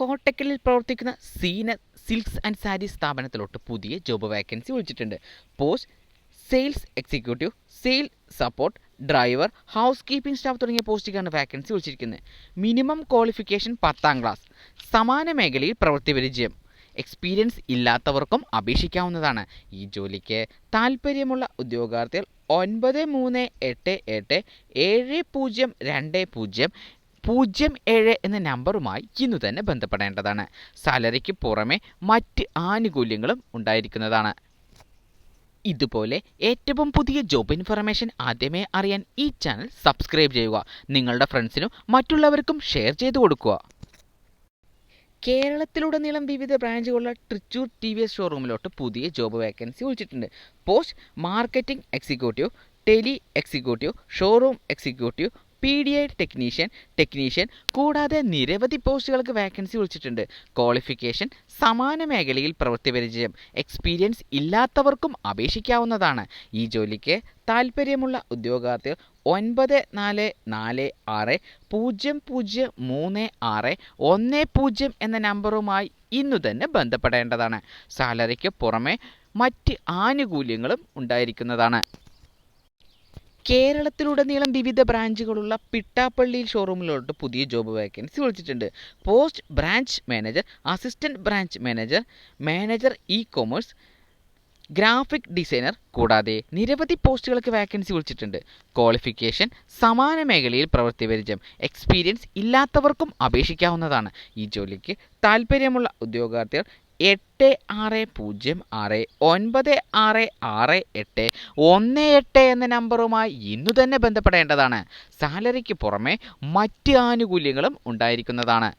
കോട്ടക്കലിൽ പ്രവർത്തിക്കുന്ന Seena silks and sarees സ്ഥാപനത്തിലോട്ട് പുതിയ ജോബ് വാക്കൻസി ഒഴിച്ചിട്ടുണ്ട് post sales executive sale support driver housekeeping staff തുടങ്ങിയ പോസ്റ്റിലേക്കാണ് വാക്കൻസി വിളിച്ചിരിക്കുന്നത്. മിനിമം ക്വാളിഫിക്കേഷൻ പത്താം ക്ലാസ്. സമാന മേഖലയിൽ പ്രവൃത്തി പരിചയം. എക്സ്പീരിയൻസ് ഇല്ലാത്തവർക്കും അപേക്ഷിക്കാവുന്നതാണ്. ഈ ജോലിക്ക് താല്പര്യമുള്ള ഉദ്യോഗാർത്ഥികൾ ഒൻപത് മൂന്ന് എട്ട് എട്ട് ഏഴ് പൂജ്യം രണ്ട് പൂജ്യം പൂജ്യം ഏഴ് എന്ന നമ്പറുമായി ഇന്നു തന്നെ ബന്ധപ്പെടേണ്ടതാണ്. സാലറിക്ക് പുറമെ മറ്റ് ആനുകൂല്യങ്ങളും ഉണ്ടായിരിക്കുന്നതാണ്. ഇതുപോലെ ഏറ്റവും പുതിയ ജോബ് ഇൻഫർമേഷൻ ആദ്യമേ അറിയാൻ ഈ ചാനൽ സബ്സ്ക്രൈബ് ചെയ്യുക. നിങ്ങളുടെ ഫ്രണ്ട്സിനും മറ്റുള്ളവർക്കും ഷെയർ ചെയ്തു കൊടുക്കുക. കേരളത്തിലുടനീളം വിവിധ ബ്രാഞ്ചുകളുള്ള ട്രിച്ചൂർ ടി വി എസ് ഷോറൂമിലോട്ട് പുതിയ ജോബ് വേക്കൻസി വിളിച്ചിട്ടുണ്ട്. Post marketing executive tele executive showroom executive P D I technician technician കൂടാതെ നിരവധി പോസ്റ്റുകൾക്ക് വാക്കൻസി വിളിച്ചിട്ടുണ്ട്. ക്വാളിഫിക്കേഷൻ സമാന മേഖലയിൽ പ്രവൃത്തി പരിചയം എക്സ്പീരിയൻസ് ഇല്ലാത്തവർക്കും അപേക്ഷിക്കാവുന്നതാണ്. ഈ ജോലിക്ക് താല്പര്യമുള്ള ഉദ്യോഗാർത്ഥികൾ ഒൻപത് നാല് നാല് ആറ് പൂജ്യം പൂജ്യം മൂന്ന് ആറ് ഒന്ന് പൂജ്യം എന്ന നമ്പറുമായി ഇന്നു തന്നെ ബന്ധപ്പെടേണ്ടതാണ്. സാലറിക്ക് പുറമെ മറ്റ് ആനുകൂല്യങ്ങളും ഉണ്ടായിരിക്കുന്നതാണ്. കേരളത്തിലുടനീളം വിവിധ ബ്രാഞ്ചുകളുള്ള പിട്ടാപ്പള്ളി ഷോറൂമിലോട്ട് പുതിയ ജോബ് വേക്കൻസി വിളിച്ചിട്ടുണ്ട്. Post branch manager assistant branch manager manager e commerce graphic designer കൂടാതെ നിരവധി പോസ്റ്റുകൾക്ക് വാക്കൻസി വിളിച്ചിട്ടുണ്ട്. ക്വാളിഫിക്കേഷൻ സമാന മേഖലയിൽ പ്രവൃത്തി പരിചയം എക്സ്പീരിയൻസ് ഇല്ലാത്തവർക്കും അപേക്ഷിക്കാവുന്നതാണ്. ഈ ജോലിക്ക് താല്പര്യമുള്ള ഉദ്യോഗാർത്ഥികൾ എട്ട് ആറ് പൂജ്യം ആറ് ഒൻപത് ആറ് ആറ് എട്ട് ഒന്ന് എട്ട് എന്ന നമ്പറുമായി ഇന്നു തന്നെ ബന്ധപ്പെടേണ്ടതാണ്. സാലറിക്ക് പുറമെ മറ്റ് ആനുകൂല്യങ്ങളും ഉണ്ടായിരിക്കുന്നതാണ്.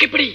टिप्पणी